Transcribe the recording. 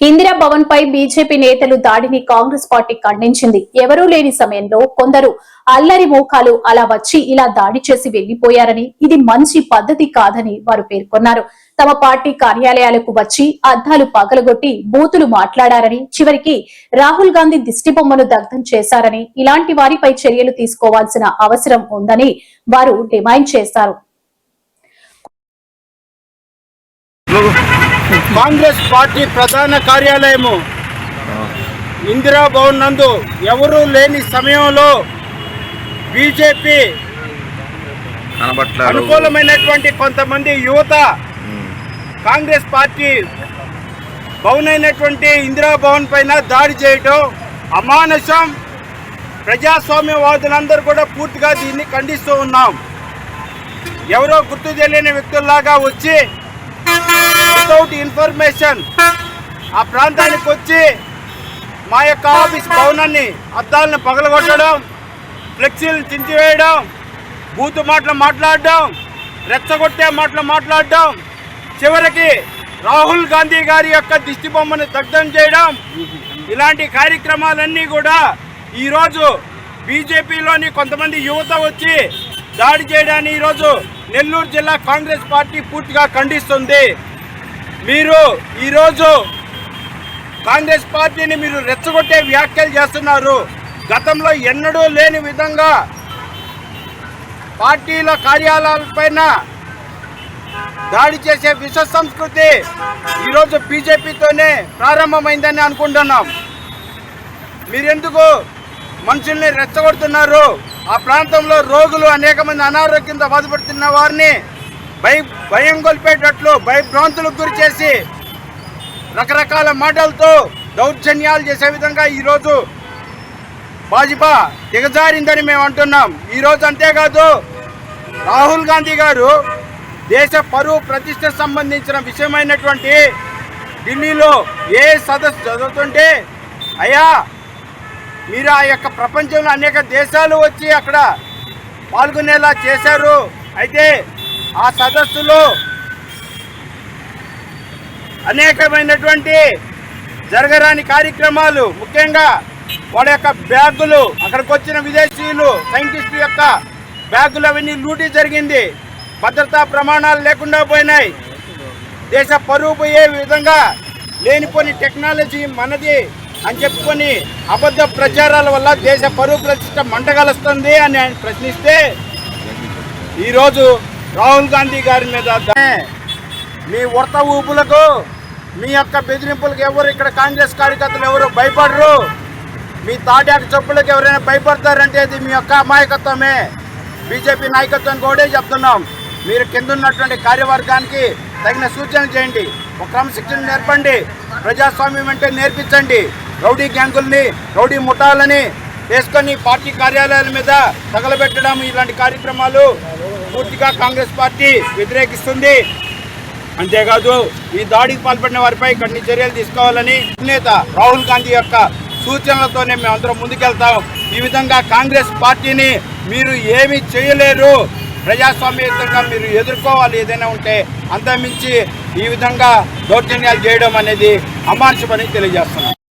ఇందిరా భవన్ పై BJP నేతలు దాడిని Congress party ఖండించింది. ఎవరూ లేని సమయంలో కొందరు అల్లరి మోకాలు అలా వచ్చి ఇలా దాడి చేసి వెళ్ళిపోయారని ఇది మంచి పద్ధతి కాదని వారు పేర్కొన్నారు. తమ పార్టీ కార్యాలయాలకు వచ్చి అద్దాలు పగలగొట్టి బూతులు మాట్లాడారని చివరికి రాహుల్ గాంధీ దిష్టిబొమ్మను దగ్ధం చేశారని ఇలాంటి వారిపై చర్యలు తీసుకోవాల్సిన అవసరం ఉందని వారు డిమాండ్ చేశారు. కాంగ్రెస్ పార్టీ ప్రధాన కార్యాలయము. ఇందిరా భవన్ నందు ఎవరూ లేని సమయంలో బీజేపీ అనుకూలమైనటువంటి కొంతమంది యువత కాంగ్రెస్ పార్టీ భవన్ అయినటువంటి ఇందిరా భవన్ పైన దాడి చేయటం అమానుషం. ప్రజాస్వామ్యవాదులందరూ కూడా పూర్తిగా దీన్ని ఖండిస్తూ ఉన్నాం. ఎవరో గుర్తు తెలియని వ్యక్తుల్లాగా వచ్చి వితౌట్ ఇన్ఫర్మేషన్ ఆ ప్రాంతానికి వచ్చి మా యొక్క ఆఫీస్ భవనాన్ని అద్దాలను పగలగొట్టడం ఫ్లెక్సీలను చించివేయడం బూతు మాటలు మాట్లాడడం రెచ్చగొట్టే మాటలు మాట్లాడడం చివరికి రాహుల్ గాంధీ గారి యొక్క దిష్టి బొమ్మను దగ్ధం చేయడం ఇలాంటి కార్యక్రమాలన్నీ కూడా ఈరోజు బీజేపీలోని కొంతమంది యువత వచ్చి దాడి చేయడాన్ని ఈరోజు నెల్లూరు జిల్లా కాంగ్రెస్ పార్టీ పూర్తిగా ఖండిస్తుంది. మీరు ఈరోజు కాంగ్రెస్ పార్టీని మీరు రెచ్చగొట్టే వ్యాఖ్యలు చేస్తున్నారు. గతంలో ఎన్నడూ లేని విధంగా పార్టీల కార్యాలయాలపైన దాడి చేసే విశ్వ సంస్కృతి ఈరోజు బీజేపీతోనే ప్రారంభమైందని అనుకుంటున్నాం. మీరెందుకు మనుషుల్ని రెచ్చగొడుతున్నారు? ఆ ప్రాంతంలో రోగులు అనేక మంది అనారోగ్యంతో బాధపడుతున్న వారిని భయ భయం గొల్పేటట్లు భయభ్రాంతులకు గురి చేసి రకరకాల మాటలతో దౌర్జన్యాలు చేసే విధంగా ఈరోజు భాజపా దిగజారిందని మేము అంటున్నాం. ఈరోజు అంతేకాదు రాహుల్ గాంధీ గారు దేశ పరువు ప్రతిష్ట సంబంధించిన విషయమైనటువంటి ఢిల్లీలో ఏ సదస్సు చదువుతుంటే అయ్యా మీరు ఆ యొక్క ప్రపంచంలో అనేక దేశాలు వచ్చి అక్కడ పాల్గొనేలా చేశారు. అయితే ఆ సదస్సులో అనేకమైనటువంటి జరగరాని కార్యక్రమాలు ముఖ్యంగా వాళ్ళ యొక్క బ్యాగులు అక్కడికి వచ్చిన విదేశీయులు సైంటిస్టుల యొక్క బ్యాగులు అవన్నీ లూటీ జరిగింది. భద్రతా ప్రమాణాలు లేకుండా పోయినాయి. దేశ పరువు పోయే విధంగా లేనిపోని టెక్నాలజీ మనది అని చెప్పుకొని అబద్ధ ప్రచారాల వల్ల దేశ పరువు ప్రతిష్ట మంటగలుస్తుంది అని ఆయన ప్రశ్నిస్తే ఈరోజు రాహుల్ గాంధీ గారి మీద మీ వర్త ఊపులకు మీ యొక్క బెదిరింపులకు ఎవరు ఇక్కడ కాంగ్రెస్ కార్యకర్తలు ఎవరు భయపడరు? మీ తాటాకు చెప్పులకు ఎవరైనా భయపడతారంటే అది మీ యొక్క అమాయకత్వమే. బీజేపీ నాయకత్వం కూడా చెప్తున్నాం. మీరు కింద ఉన్నటువంటి కార్యవర్గానికి తగిన సూచనలు చేయండి. ఒక క్రమశిక్షణ నేర్పండి. ప్రజాస్వామ్యం అంటే నేర్పించండి. రౌడీ గ్యాంగుల్ని రౌడీ ముఠాలని వేసుకొని పార్టీ కార్యాలయాల మీద తగలబెట్టడం ఇలాంటి కార్యక్రమాలు పూర్తిగా కాంగ్రెస్ పార్టీ వ్యతిరేకిస్తుంది. అంతేకాదు ఈ దాడికి పాల్పడిన వారిపై కఠిన చర్యలు తీసుకోవాలని నేత రాహుల్ గాంధీ యొక్క సూచనలతోనే మేమందరం ముందుకెళ్తాం. ఈ విధంగా కాంగ్రెస్ పార్టీని మీరు ఏమి చేయలేరు. ప్రజాస్వామ్యయుతంగా మీరు ఎదుర్కోవాలి ఏదైనా ఉంటే అంతమించి ఈ విధంగా దౌర్జన్యాలు చేయడం అనేది అమానుషమని తెలియజేస్తున్నాం.